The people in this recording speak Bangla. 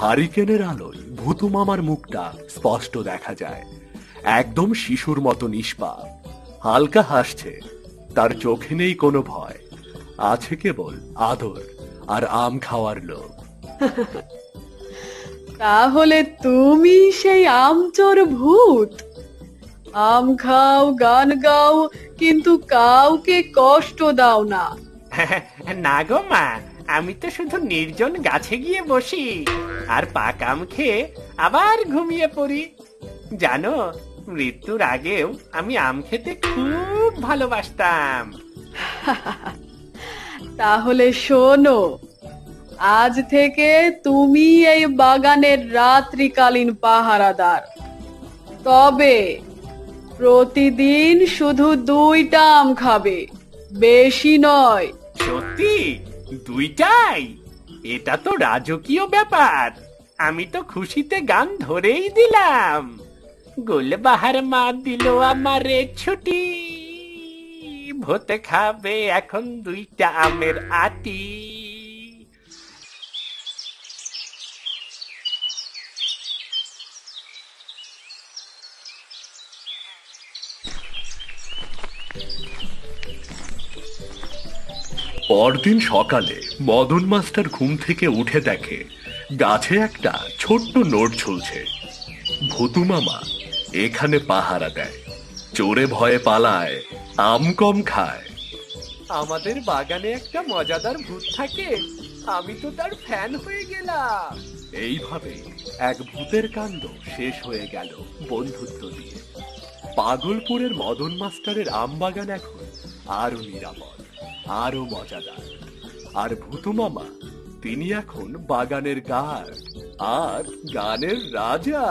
হারিকেনের আলোয় ভূতু মামার মুখটা স্পষ্ট দেখা যায়। একদম শিশুর মতো নিষ্পাপ। হালকা হাসছে। তার চোখে নেই কোনো ভয়। আছে কেবল আদর আর আম খাওয়ার লোভ। তাহলে তুমি সেই আমচোর ভূত। আম খাও গান গাও কিন্তু কাউকে কষ্ট দাও না। না গো মা আমি তো শুধু নির্জন গাছে গিয়ে বসি আর পাকাম খেয়ে আবার ঘুমিয়ে পড়ি। জানো মৃত্যুর আগেও আমি আম খেতে খুব ভালোবাসতাম। তাহলে শোনো আজ থেকে তুমি এই বাগানের রাত্রিকালীন পাহারাদার। তবে প্রতিদিন শুধু দুইটা আম খাবে বেশি নয়। সত্যি? দুইটাই। এটা তো রাজকীয় ব্যাপার। আমি তো খুশিতে গান ধরেই দিলাম। গুলবাহার মা দিল আমারে ছুটি। ভোতে খাবে এখন দুইটা আমের আটি। পরদিন সকালে মদন মাস্টার ঘুম থেকে উঠে দেখে গাছে একটা ছোট্ট নোট ঝুলছে। ভুতু মামা এখানে পাহারা দেয় চোরে ভয়ে পালায় আম কম খায়। আমাদের বাগানে একটা মজাদার ভূত থাকে আমি তো তার ফ্যান হয়ে গেলাম। এইভাবে এক ভূতের কাণ্ড শেষ হয়ে গেল বন্ধুত্ব দিয়ে। পাগলপুরের মদন মাস্টারের আম বাগান এখন আরও নিরাপদ। আরও মজাদার। আর ভূতু মামা তিনি এখন বাগানের গার্ড আর গানের রাজা।